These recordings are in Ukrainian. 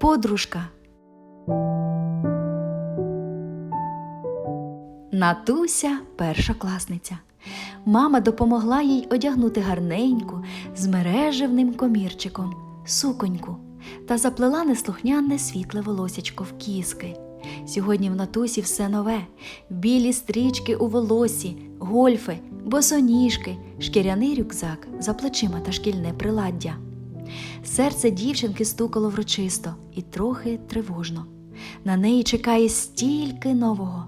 подружка. Натуся першокласниця. Мама допомогла їй одягнути гарненьку з мережевним комірчиком, суконьку та заплела неслухняне світле волосячко в кіски. Сьогодні в Натусі все нове: білі стрічки у волосі, гольфи, босоніжки, шкіряний рюкзак за плечима та шкільне приладдя. Серце дівчинки стукало врочисто і трохи тривожно. На неї чекає стільки нового.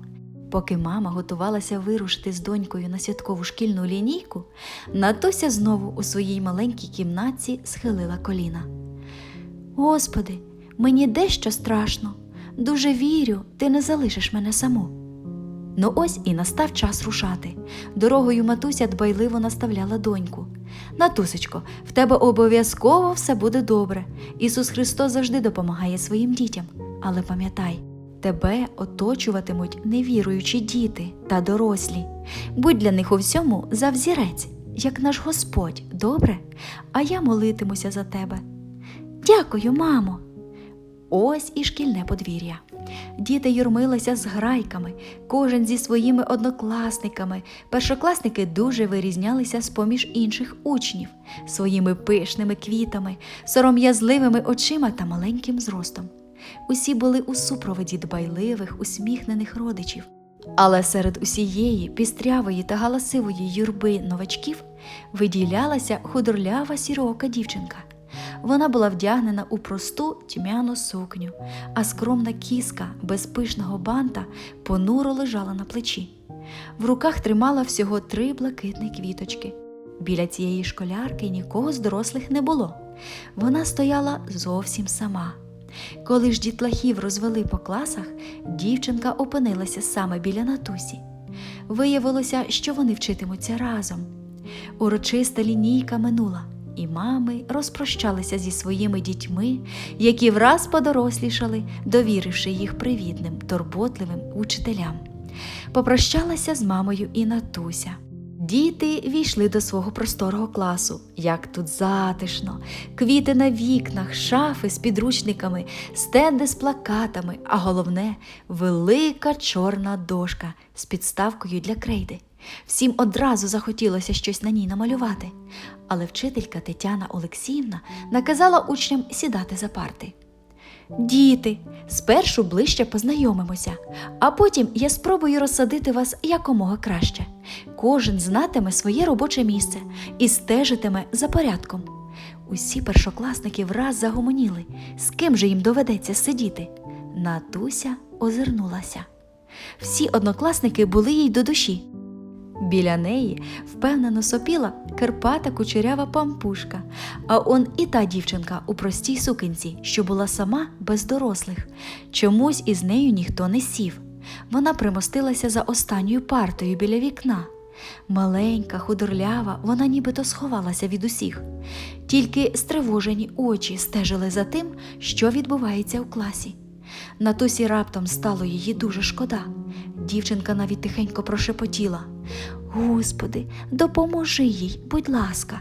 Поки мама готувалася вирушити з донькою на святкову шкільну лінійку, Натуся знову у своїй маленькій кімнатці схилила коліна. Господи, мені дещо страшно. Дуже вірю, ти не залишиш мене саму. Ну ось і настав час рушати. Дорогою матуся дбайливо наставляла доньку. Натусечко, в тебе обов'язково все буде добре. Ісус Христос завжди допомагає своїм дітям. Але пам'ятай, тебе оточуватимуть невіруючі діти та дорослі. Будь для них у всьому завзірець, як наш Господь, добре? А я молитимуся за тебе. Дякую, мамо. Ось і шкільне подвір'я. Діти юрмилися з грайками, кожен зі своїми однокласниками. Першокласники дуже вирізнялися з поміж інших учнів своїми пишними квітами, сором'язливими очима та маленьким зростом. Усі були у супроводі дбайливих, усміхнених родичів. Але серед усієї пістрявої та галасивої юрби новачків виділялася худорлява сірока дівчинка. Вона була вдягнена у просту тьмяну сукню, а скромна кіска без пишного банта понуро лежала на плечі. В руках тримала всього три блакитні квіточки. Біля цієї школярки нікого з дорослих не було. Вона стояла зовсім сама. Коли ж дітлахів розвели по класах, дівчинка опинилася саме біля Натусі. Виявилося, що вони вчитимуться разом. Урочиста лінійка минула, і мами розпрощалися зі своїми дітьми, які враз подорослішали, довіривши їх привітним, турботливим учителям. Попрощалася з мамою і Натуся. Діти війшли до свого просторого класу. Як тут затишно, квіти на вікнах, шафи з підручниками, стенди з плакатами, а головне велика чорна дошка з підставкою для крейди. Всім одразу захотілося щось на ній намалювати, але вчителька Тетяна Олексіївна наказала учням сідати за парти. Діти, спершу ближче познайомимося, а потім я спробую розсадити вас якомога краще. Кожен знатиме своє робоче місце і стежитиме за порядком. Усі першокласники враз загомоніли, з ким же їм доведеться сидіти. Натуся озирнулася. Всі однокласники були їй до душі. Біля неї впевнено сопіла керпата кучерява пампушка, а он і та дівчинка у простій сукенці, що була сама без дорослих. Чомусь із нею ніхто не сів. Вона примостилася за останньою партою біля вікна. Маленька, худорлява, вона нібито сховалася від усіх. Тільки стривожені очі стежили за тим, що відбувається у класі. Натусі раптом стало її дуже шкода. Дівчинка навіть тихенько прошепотіла Господи, допоможи їй, будь ласка.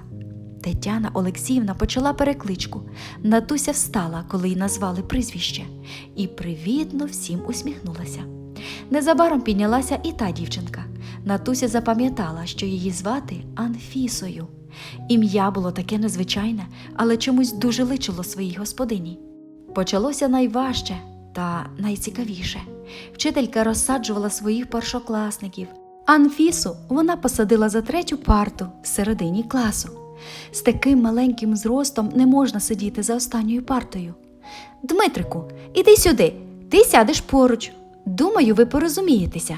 Тетяна Олексіївна почала перекличку. Натуся встала, коли й назвали прізвище, і привітно всім усміхнулася. Незабаром піднялася і та дівчинка. Натуся запам'ятала, що її звати Анфісою. Ім'я було таке незвичайне, але чомусь дуже личило своїй господині. Почалося найважче та найцікавіше. Вчителька розсаджувала своїх першокласників. Анфісу вона посадила за третю парту в середині класу. З таким маленьким зростом не можна сидіти за останньою партою. Дмитрику, іди сюди, ти сядеш поруч. Думаю, ви порозумієтеся.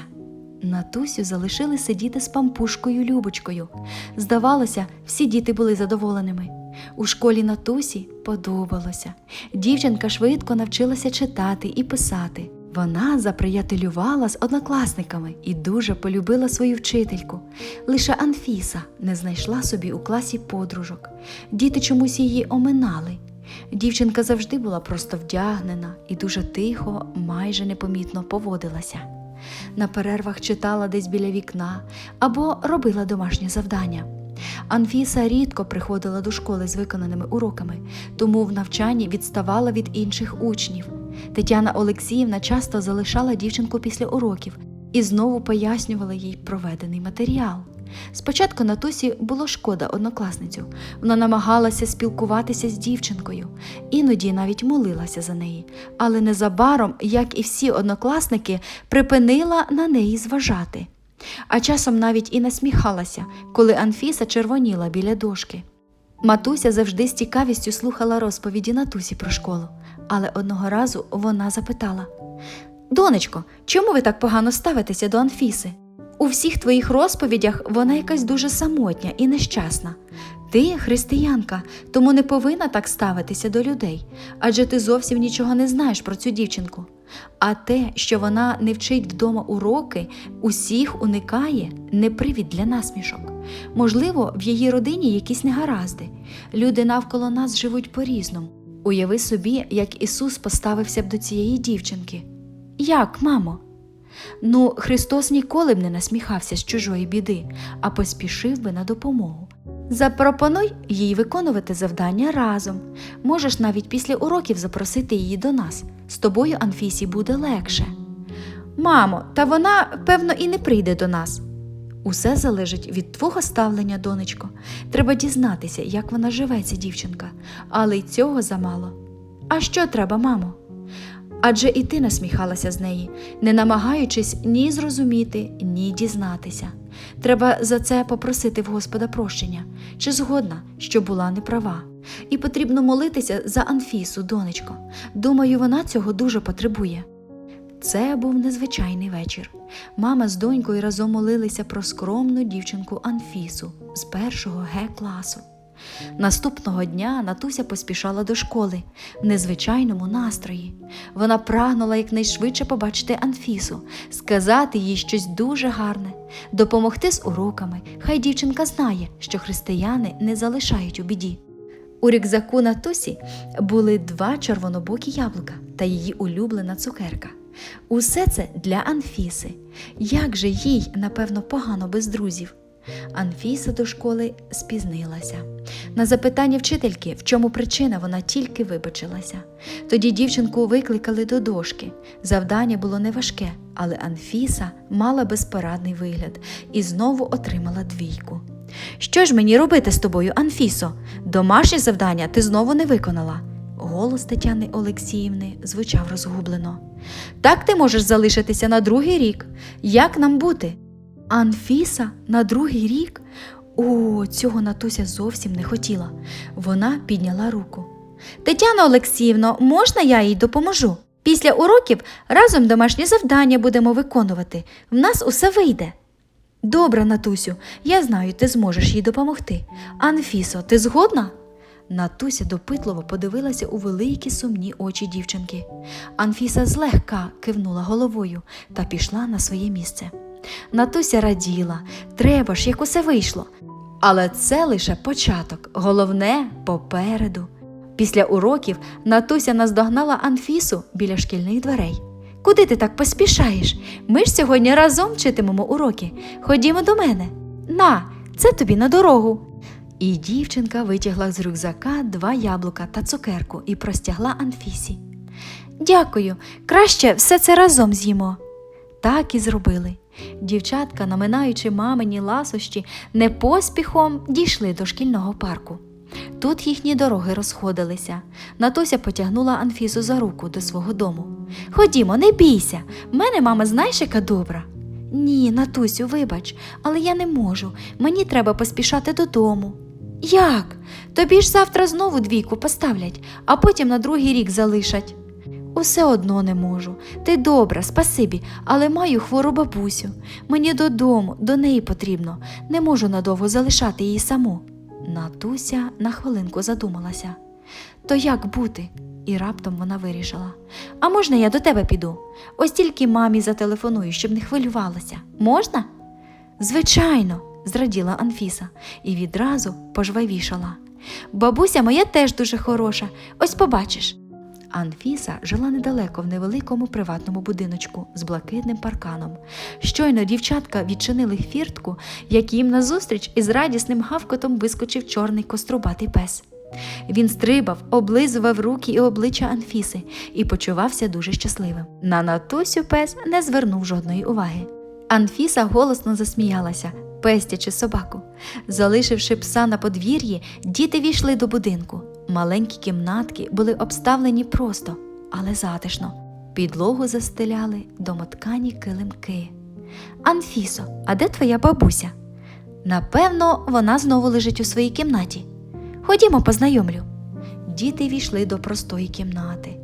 Натусю залишили сидіти з пампушкою Любочкою. Здавалося, всі діти були задоволеними. У школі Натусі подобалося. Дівчинка швидко навчилася читати і писати. Вона заприятелювала з однокласниками і дуже полюбила свою вчительку. Лише Анфіса не знайшла собі у класі подружок. Діти чомусь її оминали. Дівчинка завжди була просто вдягнена і дуже тихо, майже непомітно поводилася. На перервах читала десь біля вікна або робила домашнє завдання. Анфіса рідко приходила до школи з виконаними уроками, тому в навчанні відставала від інших учнів. Тетяна Олексіївна часто залишала дівчинку після уроків і знову пояснювала їй проведений матеріал. Спочатку Натусі було шкода однокласницю. Вона намагалася спілкуватися з дівчинкою, іноді навіть молилася за неї, але незабаром, як і всі однокласники, припинила на неї зважати. А часом навіть і насміхалася, коли Анфіса червоніла біля дошки. Матуся завжди з цікавістю слухала розповіді Натусі про школу, але одного разу вона запитала: Донечко, чому ви так погано ставитеся до Анфіси? У всіх твоїх розповідях вона якась дуже самотня і нещасна. Ти християнка, тому не повинна так ставитися до людей, адже ти зовсім нічого не знаєш про цю дівчинку. А те, що вона не вчить вдома уроки, усіх уникає, не привід для насмішок. Можливо, в її родині якісь негаразди. Люди навколо нас живуть по-різному. Уяви собі, як Ісус поставився б до цієї дівчинки. Як, мамо? Ну, Христос ніколи б не насміхався з чужої біди, а поспішив би на допомогу. Запропонуй їй виконувати завдання разом. Можеш навіть після уроків запросити її до нас. З тобою, Анфісі, буде легше. Мамо, та вона, певно, і не прийде до нас. Усе залежить від твого ставлення, донечко. Треба дізнатися, як вона живе, ця дівчинка, але й цього замало. А що треба, мамо? Адже і ти насміхалася з неї, не намагаючись ні зрозуміти, ні дізнатися. Треба за це попросити в Господа прощення, чи згодна, що була неправа. І потрібно молитися за Анфісу, донечко. Думаю, вона цього дуже потребує. Це був незвичайний вечір. Мама з донькою разом молилися про скромну дівчинку Анфісу з першого Г класу. Наступного дня Натуся поспішала до школи в незвичайному настрої. Вона прагнула якнайшвидше побачити Анфісу, сказати їй щось дуже гарне, допомогти з уроками. Хай дівчинка знає, що християни не залишають у біді. У рюкзаку Натусі були два червонобокі яблука та її улюблена цукерка. Усе це для Анфіси. Як же їй, напевно, погано без друзів. Анфіса до школи спізнилася. На запитання вчительки, в чому причина, вона тільки вибачилася. Тоді дівчинку викликали до дошки. Завдання було неважке, але Анфіса мала безпорадний вигляд і знову отримала двійку. Що ж мені робити з тобою, Анфісо? Домашнє завдання ти знову не виконала. Голос Тетяни Олексіївни звучав розгублено. Так ти можеш залишитися на другий рік. Як нам бути? Анфіса на другий рік? О, цього Натуся зовсім не хотіла. Вона підняла руку. Тетяна Олексіївно, можна я їй допоможу? Після уроків разом домашнє завдання будемо виконувати. В нас усе вийде. Добре, Натусю, я знаю, ти зможеш їй допомогти. Анфісо, ти згодна? Натуся допитливо подивилася у великі сумні очі дівчинки. Анфіса злегка кивнула головою та пішла на своє місце. Натуся раділа, треба ж, як усе вийшло. Але це лише початок, головне попереду. Після уроків Натуся наздогнала Анфісу біля шкільних дверей. Куди ти так поспішаєш? Ми ж сьогодні разом вчитимемо уроки. Ходімо до мене. На, це тобі на дорогу. І дівчинка витягла з рюкзака два яблука та цукерку і простягла Анфісі. Дякую, краще все це разом з'їмо. Так і зробили. Дівчатка, наминаючи мамині ласощі, не поспіхом дійшли до шкільного парку. Тут їхні дороги розходилися. Натуся потягнула Анфісу за руку до свого дому. Ходімо, не бійся, в мене мама знаєш, яка добра. Ні, Натусю, вибач, але я не можу. Мені треба поспішати додому. Як? Тобі ж завтра знову двійку поставлять, а потім на другий рік залишать. Усе одно не можу. Ти добра, спасибі, але маю хвору бабусю. Мені додому, до неї потрібно. Не можу надовго залишати її саму. Натуся на хвилинку задумалася. То як бути? І раптом вона вирішила. А можна я до тебе піду? Ось тільки мамі зателефоную, щоб не хвилювалася. Можна? Звичайно, зраділа Анфіса і відразу пожвавішала. Бабуся моя теж дуже хороша, ось побачиш. Анфіса жила недалеко в невеликому приватному будиночку з блакитним парканом. Щойно дівчатка відчинили фіртку, як їм назустріч із радісним гавкотом вискочив чорний кострубатий пес. Він стрибав, облизував руки і обличчя Анфіси і почувався дуже щасливим. На Натусю пес не звернув жодної уваги. Анфіса голосно засміялася, пестячи собаку. Залишивши пса на подвір'ї, діти війшли до будинку. Маленькі кімнатки були обставлені просто, але затишно. Підлогу застеляли домоткані килимки. Анфісо, а де твоя бабуся? Напевно, вона знову лежить у своїй кімнаті. Ходімо, познайомлю. Діти війшли до простої кімнати.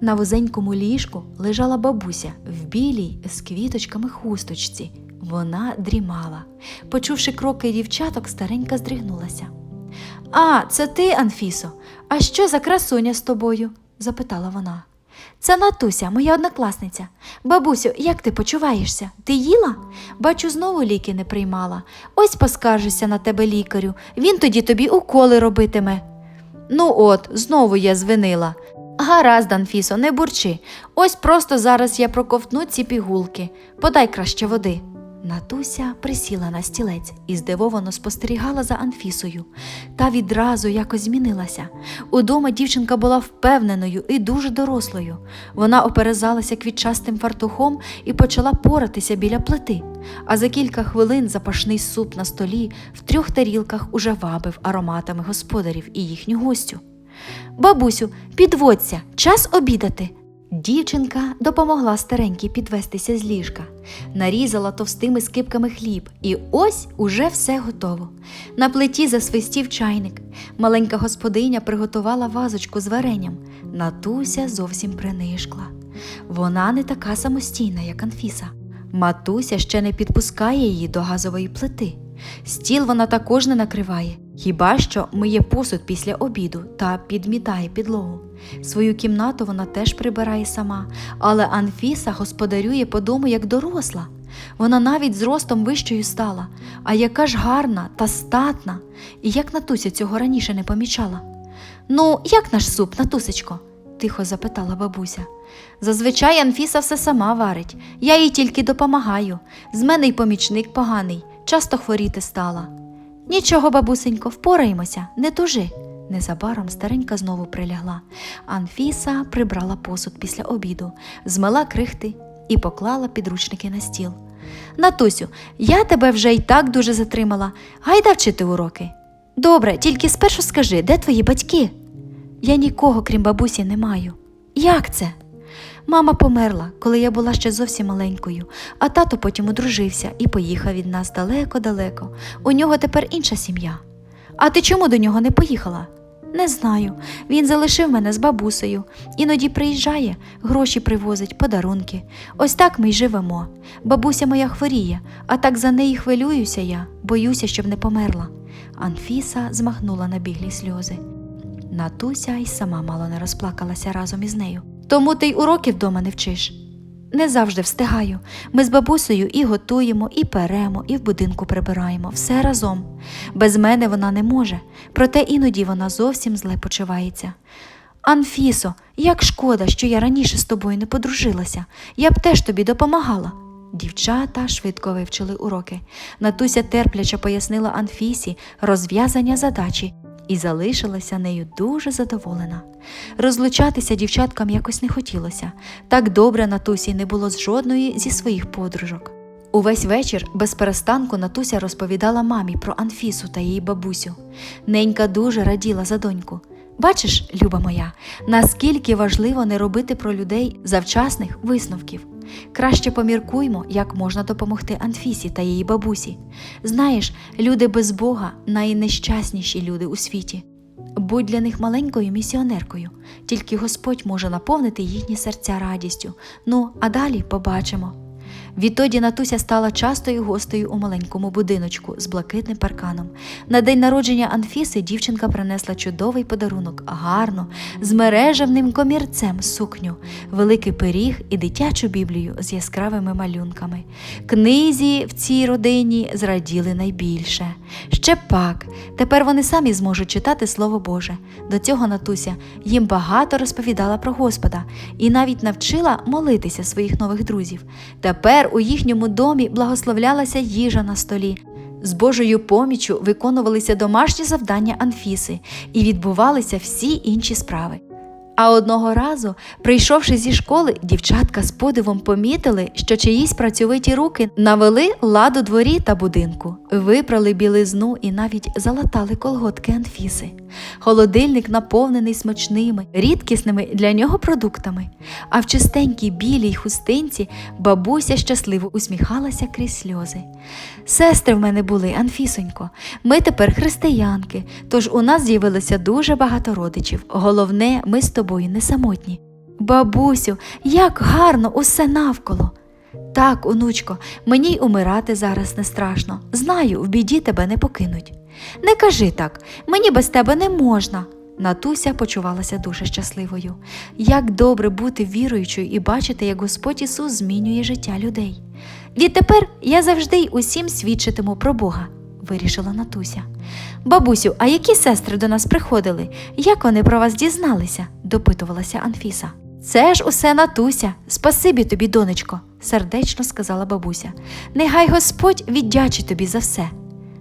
На вузенькому ліжку лежала бабуся в білій з квіточками хусточці. Вона дрімала. Почувши кроки дівчаток, старенька здригнулася. А, це ти, Анфісо. А що за красуня з тобою? запитала вона. Це Натуся, моя однокласниця. Бабусю, як ти почуваєшся? Ти їла? Бачу, знову ліки не приймала. Ось поскаржуся на тебе лікарю. Він тоді тобі уколи робитиме. Ну от, знову я звинила. Гаразд, Анфісо, не бурчи. Ось просто зараз я проковтну ці пігулки. Подай краще води. Натуся присіла на стілець і здивовано спостерігала за Анфісою. Та відразу якось змінилася. Удома дівчинка була впевненою і дуже дорослою. Вона оперезалася квітчастим фартухом і почала поратися біля плити. А за кілька хвилин запашний суп на столі в трьох тарілках уже вабив ароматами господарів і їхню гостю. Бабусю, підводься, час обідати. Дівчинка допомогла старенькій підвестися з ліжка, нарізала товстими скипками хліб, і ось уже все готово. На плиті засвистів чайник. Маленька господиня приготувала вазочку з варенням. Натуся зовсім принишкла. Вона не така самостійна, як Анфіса. Матуся ще не підпускає її до газової плити. Стіл вона також не накриває, хіба що миє посуд після обіду та підмітає підлогу. Свою кімнату вона теж прибирає сама, але Анфіса господарює по дому як доросла. Вона навіть з ростом вищою стала, а яка ж гарна та статна, і як Натуся цього раніше не помічала. Ну, як наш суп, Натусечко? тихо запитала бабуся. Зазвичай Анфіса все сама варить, я їй тільки допомагаю. З мене й помічник поганий, часто хворіти стала. Нічого, бабусенько, впораємося, не тужи. Незабаром старенька знову прилягла. Анфіса прибрала посуд після обіду, змила крихти і поклала підручники на стіл. Натусю, я тебе вже й так дуже затримала. Гайда вчити уроки. Добре, тільки спершу скажи, де твої батьки? Я нікого, крім бабусі, не маю. Як це? Мама померла, коли я була ще зовсім маленькою, а тато потім одружився і поїхав від нас далеко-далеко. У нього тепер інша сім'я. А ти чому до нього не поїхала? Не знаю. Він залишив мене з бабусею. Іноді приїжджає, гроші привозить, подарунки. Ось так ми й живемо. Бабуся моя хворіє, а так за неї хвилююся я, боюся, щоб не померла. Анфіса змахнула на біглі сльози. Натуся й сама мало не розплакалася разом із нею. Тому ти й уроки вдома не вчиш. Не завжди встигаю. Ми з бабусею і готуємо, і перемо, і в будинку прибираємо, все разом. Без мене вона не може, проте іноді вона зовсім зле почувається. Анфісо, як шкода, що я раніше з тобою не подружилася. Я б теж тобі допомагала. Дівчата швидко вивчили уроки. Натуся терпляче пояснила Анфісі розв'язання задачі і залишилася нею дуже задоволена. Розлучатися дівчаткам якось не хотілося. Так добре Натусі не було з жодної зі своїх подружок. Увесь вечір без перестанку Натуся розповідала мамі про Анфісу та її бабусю. Ненька дуже раділа за доньку. Бачиш, люба моя, наскільки важливо не робити про людей завчасних висновків. Краще поміркуймо, як можна допомогти Анфісі та її бабусі. Знаєш, люди без Бога найнещасніші люди у світі. Будь для них маленькою місіонеркою, тільки Господь може наповнити їхні серця радістю. Ну, а далі побачимо. Відтоді Натуся стала частою гостею у маленькому будиночку з блакитним парканом. На день народження Анфіси дівчинка принесла чудовий подарунок, гарну, з мережевним комірцем сукню, великий пиріг і дитячу біблію з яскравими малюнками. Книзі в цій родині зраділи найбільше. Ще пак, тепер вони самі зможуть читати Слово Боже. До цього Натуся їм багато розповідала про Господа і навіть навчила молитися своїх нових друзів. Тепер у їхньому домі благословлялася їжа на столі. З Божою поміччю виконувалися домашні завдання Анфіси і відбувалися всі інші справи. А одного разу, прийшовши зі школи, дівчатка з подивом помітили, що чиїсь працьовиті руки навели лад у дворі та будинку, випрали білизну і навіть залатали колготки Анфіси. Холодильник наповнений смачними, рідкісними для нього продуктами. А в чистенькій білій хустинці бабуся щасливо усміхалася крізь сльози. Сестри в мене були, Анфісонько. Ми тепер християнки, тож у нас з'явилося дуже багато родичів. Головне, ми з тобою не самотні. Бабусю, як гарно усе навколо. Так, онучко, мені й умирати зараз не страшно. Знаю, в біді тебе не покинуть. Не кажи так, мені без тебе не можна. Натуся почувалася дуже щасливою. Як добре бути віруючою і бачити, як Господь Ісус змінює життя людей. Відтепер я завжди й усім свідчитиму про Бога, вирішила Натуся. Бабусю, а які сестри до нас приходили? Як вони про вас дізналися? допитувалася Анфіса. Це ж усе Натуся. Спасибі тобі, донечко, сердечно сказала бабуся. Нехай Господь віддячить тобі за все.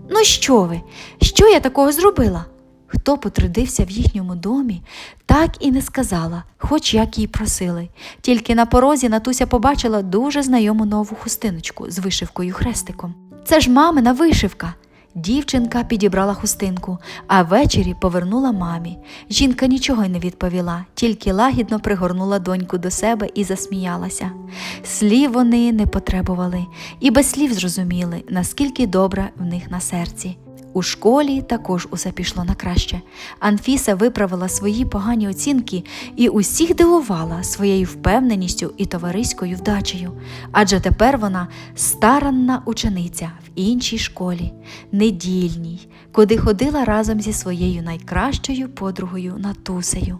Ну що ви? Що я такого зробила? Хто потрудився в їхньому домі, так і не сказала, хоч як їй просили. Тільки на порозі Натуся побачила дуже знайому нову хустиночку з вишивкою хрестиком. Це ж мамина вишивка. Дівчинка підібрала хустинку, а ввечері повернула мамі. Жінка нічого й не відповіла, тільки лагідно пригорнула доньку до себе і засміялася. Слів вони не потребували, і без слів зрозуміли, наскільки добре в них на серці. У школі також усе пішло на краще. Анфіса виправила свої погані оцінки і усіх дивувала своєю впевненістю і товариською вдачею. Адже тепер вона старанна учениця в іншій школі, недільній, куди ходила разом зі своєю найкращою подругою Натусею.